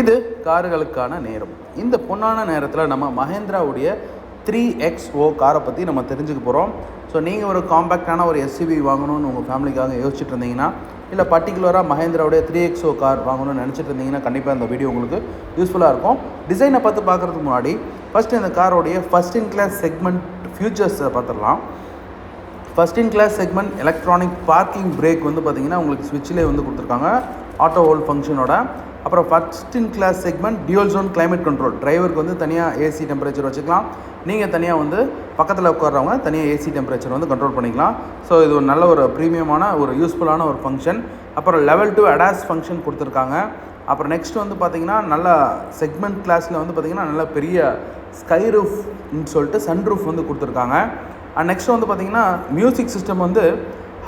இது கார்களுக்கான நேரம். இந்த பொன்னான நேரத்தில் நம்ம மஹேந்திராவுடைய த்ரீ எக்ஸ் ஓ காரை பற்றி நம்ம தெரிஞ்சுக்க போகிறோம் ஸோ நீங்கள் ஒரு காம்பேக்டான ஒரு எஸ்யூவி வாங்கணும்னு உங்கள் ஃபேமிலிக்காக யோசிச்சுட்டு இருந்தீங்கன்னா இல்லை பர்டிகுலராக மஹேந்திராவுடைய த்ரீ எக்ஸ் ஓ கார் வாங்கணும்னு நினச்சிட்டு இருந்தீங்கன்னா கண்டிப்பாக இந்த வீடியோ உங்களுக்கு யூஸ்ஃபுல்லாக இருக்கும். டிசைனை பார்த்து பார்க்குறதுக்கு முன்னாடி ஃபஸ்ட்டு இந்த காரோடைய ஃபஸ்ட் இன் கிளாஸ் செக்மெண்ட் ஃபியூச்சர்ஸை பார்த்துடலாம். First in class segment electronic parking brake வந்து பார்த்தீங்கன்னா உங்களுக்கு ஸ்விட்சிலே வந்து கொடுத்துருக்காங்க. ஆட்டோ ஹோல் ஃபங்க்ஷனோட அப்புறம் first in class segment dual zone climate control டிரைவருக்கு வந்து தனியாக ஏசி டெம்பரேச்சர் வச்சுக்கலாம். நீங்கள் தனியாக வந்து பக்கத்தில் உட்கார்றவங்க தனியாக ஏசி டெம்பரேச்சர் வந்து கண்ட்ரோல் பண்ணிக்கலாம். ஸோ இது ஒரு நல்ல ஒரு ப்ரீமியமான ஒரு யூஸ்ஃபுல்லான ஒரு ஃபங்க்ஷன் அப்புறம் லெவல் டூ அடாஸ் ஃபங்க்ஷன் கொடுத்துருக்காங்க. அப்புறம் நெக்ஸ்ட் வந்து பார்த்தீங்கன்னா நல்ல செக்மெண்ட் கிளாஸில் வந்து பார்த்தீங்கன்னா நல்ல பெரிய ஸ்கை ரூஃப்னு சொல்லிட்டு சன் ரூஃப் வந்து கொடுத்துருக்காங்க. அண்ட் நெக்ஸ்ட் வந்து பார்த்தீங்கன்னா மியூசிக் சிஸ்டம் வந்து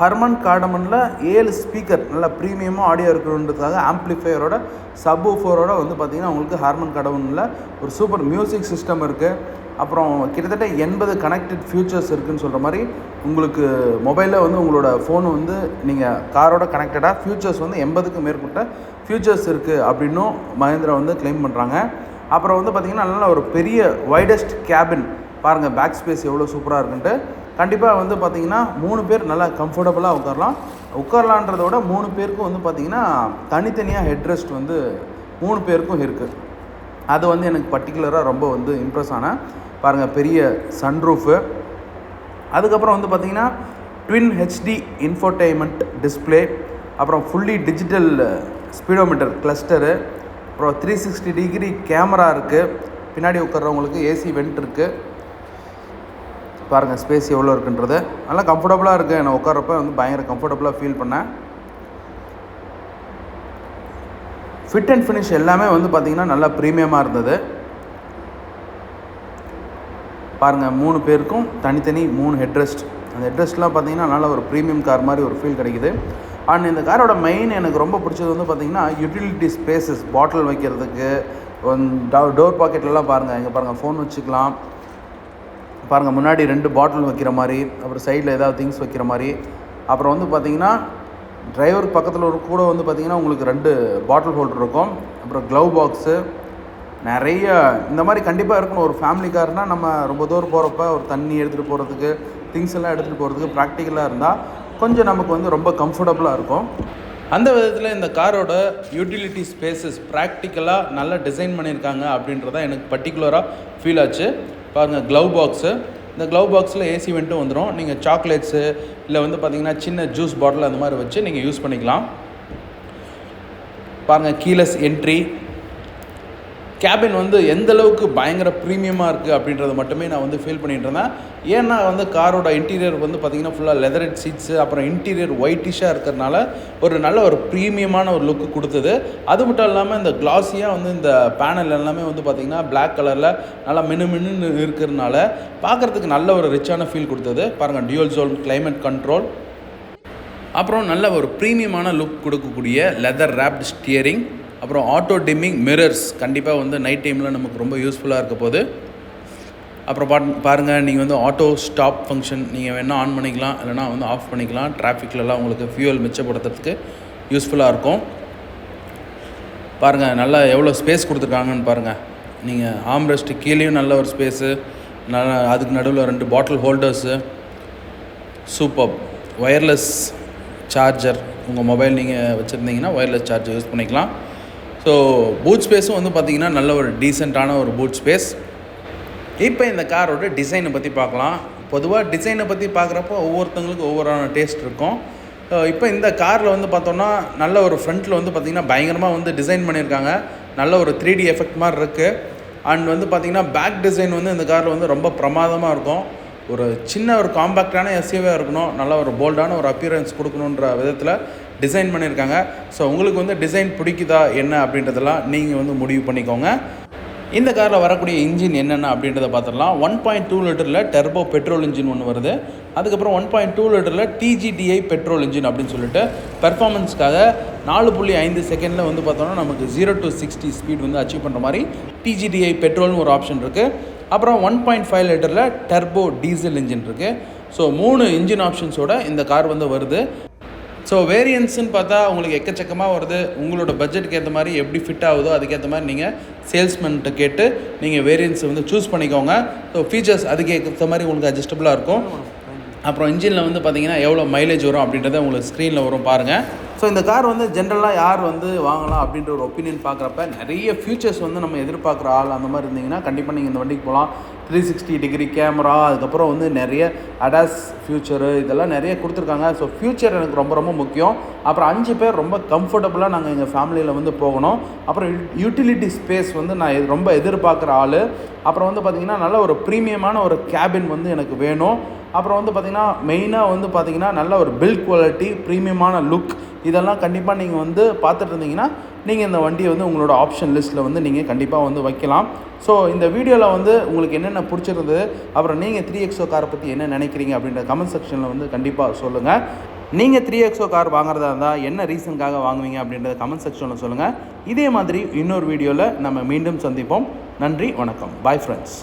ஹர்மன் கார்டமனில் ஏழு ஸ்பீக்கர் நல்ல ப்ரீமியமாக ஆடியோ இருக்கணுன்றதுக்காக ஆம்ப்ளிஃபையரோட சப் ஃபோரோட வந்து பார்த்திங்கன்னா உங்களுக்கு ஹார்மன் கார்டமனில் ஒரு சூப்பர் மியூசிக் சிஸ்டம் இருக்குது அப்புறம் கிட்டத்தட்ட எண்பது கனெக்டட் ஃபியூச்சர்ஸ் இருக்குதுன்னு சொல்கிற மாதிரி உங்களுக்கு மொபைலில் வந்து உங்களோட ஃபோன் வந்து நீங்கள் காரோட கனெக்டடாக ஃபியூச்சர்ஸ் வந்து எண்பதுக்கு மேற்பட்ட ஃபியூச்சர்ஸ் இருக்குது அப்படின்னும் மஹேந்திரா வந்து க்ளைம் பண்ணுறாங்க அப்புறம் வந்து பார்த்திங்கன்னா நல்ல ஒரு பெரிய வைடஸ்ட் கேபின் பாருங்கள் பேக் ஸ்பேஸ் எவ்வளோ சூப்பராக இருக்குன்ட்டு. கண்டிப்பாக வந்து பார்த்திங்கன்னா மூணு பேர் நல்லா கம்ஃபர்டபுளாக உட்காரலாம். உட்காரலான்றத விட மூணு பேருக்கும் வந்து பார்த்திங்கன்னா தனித்தனியாக ஹெட் ரெஸ்ட் வந்து மூணு பேருக்கும் இருக்குது அது வந்து எனக்கு பர்டிகுலராக ரொம்ப வந்து இம்ப்ரெஸ் ஆனேன் பாருங்கள் பெரிய சன்ரூஃபு அதுக்கப்புறம் வந்து பார்த்திங்கன்னா ட்வின் ஹெச்டி இன்ஃபோர்டைன்மெண்ட் டிஸ்பிளே அப்புறம் ஃபுல்லி டிஜிட்டல் ஸ்பீடோமீட்டர் கிளஸ்டரு அப்புறம் த்ரீ சிக்ஸ்டி டிகிரி கேமரா இருக்குது பின்னாடி உட்கார்றவங்களுக்கு ஏசி வெண்ட் இருக்குது பாருங்கள் ஸ்பேஸ் எவ்வளோ இருக்குன்றது. நல்லா கம்ஃபர்டபுளாக இருக்குது நான் உட்காரப்ப வந்து பயங்கர கம்ஃபர்டபுளாக ஃபீல் பண்ணேன். ஃபிட் அண்ட் ஃபினிஷ் எல்லாமே வந்து பார்த்திங்கன்னா நல்லா ப்ரீமியமாக இருந்தது. பாருங்கள் மூணு பேருக்கும் தனித்தனி மூணு ஹெட்ரெஸ்ட் அந்த ஹெட்ரெஸ்ட்லாம் பார்த்திங்கன்னா நல்ல ஒரு ப்ரீமியம் கார் மாதிரி ஒரு ஃபீல் கிடைக்குது. அண்ட் இந்த காரோட மெயின் எனக்கு ரொம்ப பிடிச்சது வந்து பார்த்திங்கன்னா யூட்டிலிட்டி ஸ்பேசஸ் பாட்டில் வைக்கிறதுக்கு டோர் பாக்கெட்லலாம் பாருங்கள் இங்கே பாருங்கள் ஃபோன் வச்சுக்கலாம். பாருங்கள் முன்னாடி ரெண்டு பாட்டில் வைக்கிற மாதிரி அப்புறம் சைடில் ஏதாவது திங்ஸ் வைக்கிற மாதிரி. அப்புறம் வந்து பார்த்தீங்கன்னா டிரைவர் பக்கத்தில் ஒரு கூட வந்து பார்த்திங்கன்னா உங்களுக்கு ரெண்டு பாட்டில் ஹோல்டர் இருக்கும். அப்புறம் க்ளவ் பாக்ஸு நிறைய இந்த மாதிரி கண்டிப்பாக இருக்கணும். ஒரு ஃபேமிலி கார்னால் நம்ம ரொம்ப தூரம் போகிறப்ப ஒரு தண்ணி எடுத்துகிட்டு போகிறதுக்கு திங்ஸ் எல்லாம் எடுத்துகிட்டு போகிறதுக்கு ப்ராக்டிக்கலாக இருந்தால் கொஞ்சம் நமக்கு வந்து ரொம்ப கம்ஃபர்டபுளாக இருக்கும். அந்த விதத்தில் இந்த காரோட யூட்டிலிட்டி ஸ்பேசஸ் ப்ராக்டிக்கலாக நல்லா டிசைன் பண்ணியிருக்காங்க அப்படின்றதான் எனக்கு பர்டிகுலராக ஃபீல் ஆச்சு. பாருங்கள் க்ளவ் பாக்ஸு இந்த க்ளவ் பாக்ஸில் ஏசி வெண்ட்டும் வந்துடும் நீங்கள் சாக்லேட்ஸு இல்லை வந்து பார்த்திங்கன்னா சின்ன ஜூஸ் பாட்டில் அந்த மாதிரி வச்சு நீங்கள் யூஸ் பண்ணிக்கலாம். பாருங்கள் கீலஸ் என்ட்ரி கேபின் வந்து எந்தளவுக்கு பயங்கர ப்ரீமியமாக இருக்குது அப்படின்றத மட்டுமே நான் வந்து ஃபீல் பண்ணிகிட்டு இருந்தேன். ஏன்னா வந்து காரோட இன்டீரியர் வந்து பார்த்திங்கன்னா ஃபுல்லாக லெதரட் சீட்ஸு அப்புறம் இன்டீரியர் ஒயிட்டிஷாக இருக்கிறனால ஒரு நல்ல ஒரு ப்ரீமியமான ஒரு லுக்கு கொடுத்தது. அது மட்டும் இல்லாமல் இந்த கிளாஸியாக வந்து இந்த பேனல் எல்லாமே வந்து பார்த்திங்கன்னா பிளாக் கலரில் நல்லா மினு மினுன்னு இருக்கிறதுனால பார்க்குறதுக்கு நல்ல ஒரு ரிச்சான ஃபீல் கொடுத்தது. பாருங்கள் டியூல் ஜோன் கிளைமேட் கண்ட்ரோல் அப்புறம் நல்ல ஒரு ப்ரீமியமான லுக் கொடுக்கக்கூடிய லெதர் ரேப்ட் ஸ்டியரிங் அப்புறம் ஆட்டோ டிம்மிங் மிரர்ஸ் கண்டிப்பாக வந்து நைட் டைமில் நமக்கு ரொம்ப யூஸ்ஃபுல்லாக இருக்க போது அப்புறம் பாட் பாருங்கள் நீங்கள் வந்து ஆட்டோ ஸ்டாப் ஃபங்க்ஷன் நீங்கள் வேணால் ஆன் பண்ணிக்கலாம் இல்லைனா வந்து ஆஃப் பண்ணிக்கலாம். டிராஃபிக்லலாம் உங்களுக்கு ஃபியூவல் மிச்சப்படுத்துறதுக்கு யூஸ்ஃபுல்லாக இருக்கும். பாருங்கள் நல்லா எவ்வளோ ஸ்பேஸ் கொடுத்துருக்காங்கன்னு பாருங்கள் நீங்கள் ஆம்ரெஸ்ட்டு கீழேயும் நல்ல ஒரு ஸ்பேஸு நல்ல அதுக்கு நடுவில் ரெண்டு bottle holders super wireless charger உங்கள் மொபைல் நீங்கள் வச்சுருந்தீங்கன்னா ஒயர்லெஸ் சார்ஜர் யூஸ் பண்ணிக்கலாம். ஸோ பூட் ஸ்பேஸும் வந்து பார்த்திங்கன்னா நல்ல ஒரு டீசெண்டான ஒரு பூட் ஸ்பேஸ் இப்போ இந்த காரோட டிசைனை பற்றி பார்க்கலாம் பொதுவாக டிசைனை பற்றி பார்க்குறப்போ ஒவ்வொருத்தங்களுக்கு ஒவ்வொரு டேஸ்ட் இருக்கும். இப்போ இந்த காரில் வந்து பார்த்தோன்னா நல்ல ஒரு ஃப்ரண்ட்டில் வந்து பார்த்திங்கன்னா பயங்கரமாக வந்து டிசைன் பண்ணியிருக்காங்க நல்ல ஒரு த்ரீ டி எஃபெக்ட் மாதிரி இருக்குது அண்ட் வந்து பார்த்திங்கன்னா பேக் டிசைன் வந்து இந்த காரில் வந்து ரொம்ப பிரமாதமாக இருக்கும். ஒரு சின்ன ஒரு காம்பேக்டான எஸ்யூவாக இருக்கணும். நல்ல ஒரு போல்டான ஒரு அப்பியரன்ஸ் கொடுக்கணுன்ற விதத்தில் டிசைன் பண்ணியிருக்காங்க. ஸோ உங்களுக்கு வந்து டிசைன் பிடிக்குதா என்ன அப்படின்றதெல்லாம் நீங்கள் வந்து முடிவு பண்ணிக்கோங்க. இந்த காரில் வரக்கூடிய இன்ஜின் என்னென்ன அப்படின்றத பார்த்துடலாம். ஒன் பாயிண்ட் டூ லிட்டரில் டெர்போ பெட்ரோல் இன்ஜின் ஒன்று வருது. அதுக்கப்புறம் ஒன் பாயிண்ட் டூ லிட்டரில் டிஜிடிஐ பெட்ரோல் இன்ஜின் அப்படின்னு சொல்லிட்டு பெர்ஃபார்மன்ஸ்க்காக நாலு புள்ளி ஐந்து செகண்டில் வந்து பார்த்தோம்னா நமக்கு ஜீரோ டு சிக்ஸ்டி ஸ்பீட் வந்து அச்சீவ் பண்ணுற மாதிரி டிஜிடிஐ பெட்ரோல்னு ஒரு ஆப்ஷன் இருக்குது அப்புறம் ஒன் பாயிண்ட் ஃபைவ் லிட்டரில் டர்போ டீசல் இன்ஜின் இருக்குது ஸோ மூணு இன்ஜின் ஆப்ஷன்ஸோட இந்த கார் வந்து வருது. ஸோ வேரியன்ஸ்னு பார்த்தா உங்களுக்கு எக்கச்சக்கமாக வருது. உங்களோட பட்ஜெட்டுக்கு ஏற்ற மாதிரி எப்படி ஃபிட் ஆகுதோ அதுக்கேற்ற மாதிரி நீங்கள் சேல்ஸ்மேன்ட்ட கேட்டு நீங்கள் வேரியன்ஸ் வந்து சூஸ் பண்ணிக்கோங்க. ஸோ ஃபீச்சர்ஸ் அதுக்கு ஏற்ற மாதிரி உங்களுக்கு அட்ஜஸ்டபுளாக இருக்கும். அப்புறம் இன்ஜினில் வந்து பார்த்தீங்கன்னா எவ்வளோ மைலேஜ் வரும் அப்படின்றத உங்களுக்கு ஸ்க்ரீனில் வரும் பாருங்கள் ஸோ இந்த கார் வந்து ஜென்ரலாக யார் வந்து வாங்கலாம் அப்படின்ற ஒரு ஒப்பீனியன் பார்க்குறப்ப நிறைய ஃபியூச்சர்ஸ் வந்து நம்ம எதிர்பார்க்குற ஆள் அந்த மாதிரி இருந்தீங்கன்னா கண்டிப்பாக நீங்கள் இந்த வண்டிக்கு போகலாம். த்ரீ சிக்ஸ்டி டிகிரி கேமரா அதுக்கப்புறம் வந்து நிறைய அடாஸ் ஃபியூச்சரு இதெல்லாம் நிறைய கொடுத்துருக்காங்க. ஸோ ஃபியூச்சர் எனக்கு ரொம்ப ரொம்ப முக்கியம். அப்புறம் அஞ்சு பேர் ரொம்ப கம்ஃபர்டபுளாக நாங்கள் எங்கள் ஃபேமிலியில் வந்து போகணும். அப்புறம் யூட்டிலிட்டி ஸ்பேஸ் வந்து நான் எ- ரொம்ப எதிர்பார்க்குற ஆள். அப்புறம் வந்து பார்த்திங்கன்னா நல்ல ஒரு ப்ரீமியமான ஒரு கேபின் வந்து எனக்கு வேணும். அப்புறம் வந்து பார்த்திங்கன்னா மெயினாக வந்து பார்த்திங்கன்னா நல்ல ஒரு பில்ட் குவாலிட்டி ப்ரீமியமான லுக் இதெல்லாம் கண்டிப்பாக நீங்கள் வந்து பார்த்துட்டு இருந்தீங்கன்னா நீங்கள் இந்த வண்டியை வந்து உங்களோட ஆப்ஷன் லிஸ்ட்டில் வந்து நீங்கள் கண்டிப்பாக வந்து வைக்கலாம். ஸோ இந்த வீடியோவில் வந்து உங்களுக்கு என்னென்ன பிடிச்சிருந்தது அப்புறம் நீங்கள் த்ரீ எக்ஸோ காரை பற்றி என்ன நினைக்கிறீங்க அப்படின்ற கமெண்ட் செக்ஷனில் வந்து கண்டிப்பாக சொல்லுங்கள் நீங்கள் த்ரீ எக்ஸோ கார் வாங்குறதா இருந்தால் என்ன ரீசனுக்காக வாங்குவீங்க அப்படின்றத கமெண்ட் செக்ஷனில் சொல்லுங்கள் இதே மாதிரி இன்னொரு வீடியோவில் நம்ம மீண்டும் சந்திப்போம். நன்றி வணக்கம். Bye friends